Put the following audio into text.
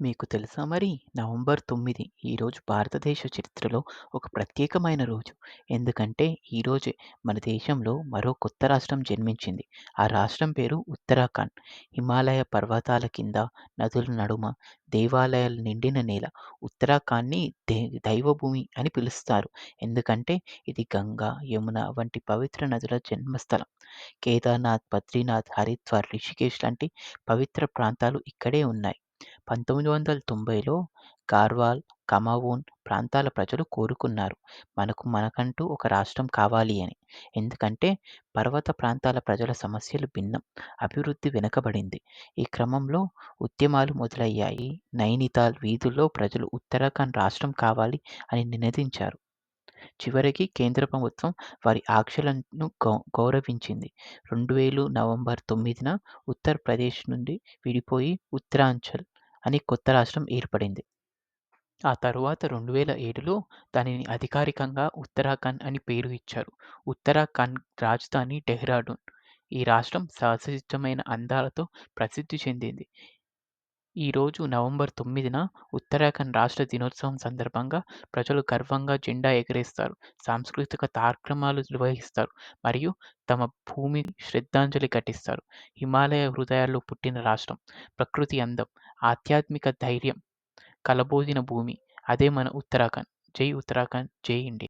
మీకు తెలుసా మరి? నవంబర్ తొమ్మిది ఈరోజు భారతదేశ చరిత్రలో ఒక ప్రత్యేకమైన రోజు. ఎందుకంటే ఈరోజే మన దేశంలో మరో కొత్త రాష్ట్రం జన్మించింది. ఆ రాష్ట్రం పేరు ఉత్తరాఖండ్. హిమాలయ పర్వతాల కింద నదుల నడుమ దేవాలయాలు నిండిన నేల ఉత్తరాఖండ్ని దే దైవభూమి అని పిలుస్తారు. ఎందుకంటే ఇది గంగా యమున వంటి పవిత్ర నదుల జన్మస్థలం. కేదార్నాథ్ బద్రీనాథ్ హరిద్వార్ రిషికేశ్ లాంటి పవిత్ర ప్రాంతాలు ఇక్కడే ఉన్నాయి. పంతొమ్మిది వందల తొంభైలో గార్వాల్ కమావోన్ ప్రాంతాల ప్రజలు కోరుకున్నారు. మనకు మనకంటూ ఒక రాష్ట్రం కావాలి అని. ఎందుకంటే పర్వత ప్రాంతాల ప్రజల సమస్యలు భిన్నం. అభివృద్ధి వెనుకబడింది. ఈ క్రమంలో ఉద్యమాలు మొదలయ్యాయి. నైనితాల్ వీధుల్లో ప్రజలు ఉత్తరాఖండ్ రాష్ట్రం కావాలి అని నినదించారు. చివరికి కేంద్ర ప్రభుత్వం వారి ఆంక్షలను గౌ గౌరవించింది. రెండు వేలు నవంబర్ తొమ్మిదిన ఉత్తరప్రదేశ్ నుండి విడిపోయి ఉత్తరాంచల్ అని కొత్త రాష్ట్రం ఏర్పడింది. ఆ తరువాత రెండు వేల ఏడులో దానిని అధికారికంగా ఉత్తరాఖండ్ అని పేరు ఇచ్చారు. ఉత్తరాఖండ్ రాజధాని డెహ్రాడూన్. ఈ రాష్ట్రం సహజసిద్ధమైన అందాలతో ప్రసిద్ధి చెందింది. ఈరోజు నవంబర్ తొమ్మిదిన ఉత్తరాఖండ్ రాష్ట్ర దినోత్సవం సందర్భంగా ప్రజలు గర్వంగా జెండా ఎగరేస్తారు సాంస్కృతిక కార్యక్రమాలు నిర్వహిస్తారు మరియు తమ భూమిని శ్రద్ధాంజలి ఘటిస్తారు. హిమాలయ హృదయాల్లో పుట్టిన రాష్ట్రం ప్రకృతి అందం ఆధ్యాత్మిక ధైర్యం కలబోదిన భూమి. అదే మన ఉత్తరాఖండ్. జై ఉత్తరాఖండ్ జై ఇండియా.